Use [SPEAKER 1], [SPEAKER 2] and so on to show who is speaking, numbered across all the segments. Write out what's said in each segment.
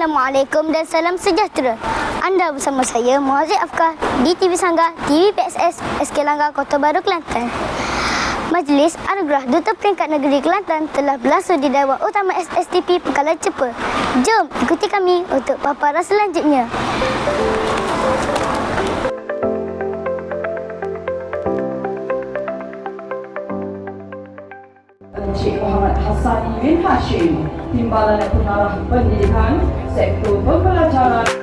[SPEAKER 1] Assalamualaikum dan salam sejahtera. Anda bersama saya Muazzez Afkar di TV Sangga, TV PSS, SK Langgar, Kota Baru, Kelantan. Majlis Anugerah Duta Peringkat Negeri Kelantan telah berlangsung di Dewan Utama SSTP Pekalan Cepa. Jom ikuti kami untuk paparan selanjutnya.
[SPEAKER 2] Hassani bin Hashim, Timbalan Pengarah Pendidikan, Sektor Pembelajaran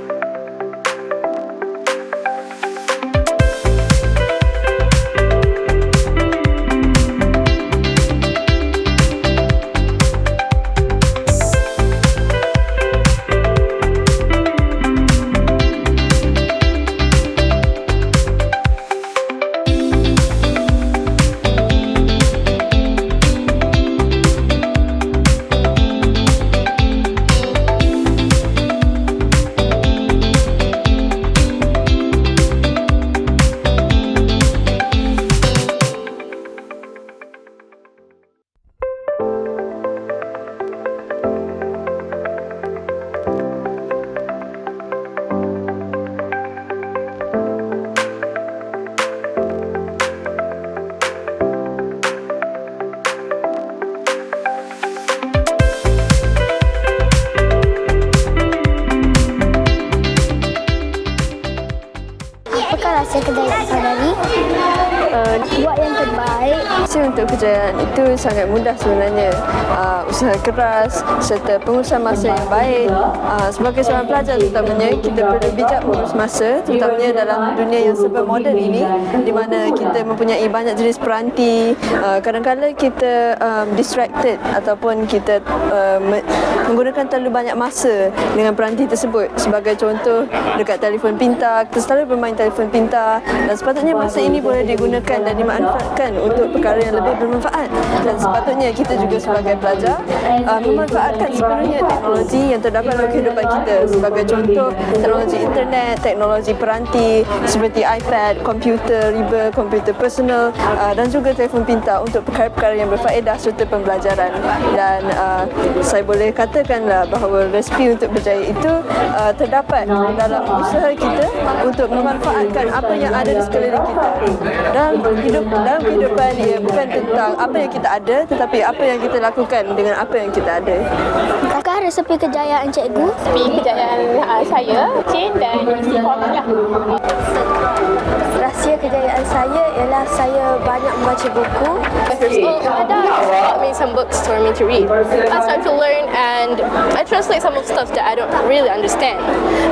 [SPEAKER 1] Rahsia
[SPEAKER 3] untuk kejayaan itu sangat mudah sebenarnya. Uh, usaha keras serta pengurusan masa yang baik. Uh, sebagai seorang pelajar terutamanya, kita perlu bijak mengurus masa terutamanya dalam dunia yang serba moden ini di mana kita mempunyai banyak jenis peranti. Uh, kadang-kadang kita um, distracted ataupun kita me- menggunakan terlalu banyak masa dengan peranti tersebut. Sebagai contoh, dekat telefon pintar, kita selalu bermain telefon pintar dan sepatutnya masa ini boleh digunakan dan dimanfaatkan untuk perkara yang lebih bermanfaat. Dan sepatutnya kita juga sebagai pelajar uh, memanfaatkan sepenuhnya teknologi yang terdapat dalam kehidupan kita. Sebagai contoh teknologi internet, teknologi peranti seperti iPad, komputer, riba, komputer personal uh, dan juga telefon pintar untuk perkara-perkara yang berfaedah serta pembelajaran. Dan uh, saya boleh katakanlah bahawa resipi untuk berjaya itu uh, terdapat dalam usaha kita untuk memanfaatkan apa yang ada di sekeliling kita. Dan hidup dalam kehidupan ia bukan tentang apa yang kita ada tetapi apa yang kita lakukan dengan apa yang kita ada
[SPEAKER 1] Apakah resepi kejayaan cikgu?
[SPEAKER 4] Tapi kejayaan uh, saya, Chin dan istiqomah lah.
[SPEAKER 3] rahsia kejayaan saya ialah saya banyak membaca buku
[SPEAKER 4] school, bought me some books for me to read. I started to learn and I translate some of stuff that I don't really understand.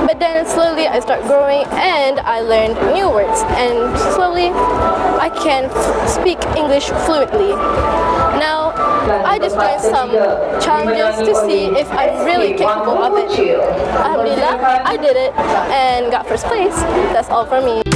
[SPEAKER 4] But then slowly I start growing and I learned new words and slowly I can speak English fluently. Now, I just joined some challenges to see if I'm really capable of it. I did it and got first place. That's all for me.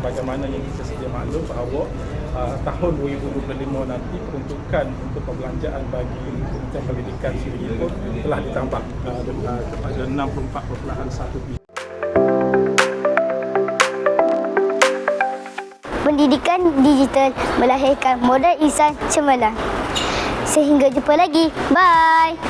[SPEAKER 5] Sebagaimana yang kita sedia maklum bahawa uh, tahun 2025 nanti peruntukan untuk perbelanjaan bagi Kementerian Pendidikan sendiri pun telah ditambah uh, uh, kepada 64.1 bilion.
[SPEAKER 1] Pendidikan digital melahirkan modal insan cemerlang. Sehingga jumpa lagi. Bye.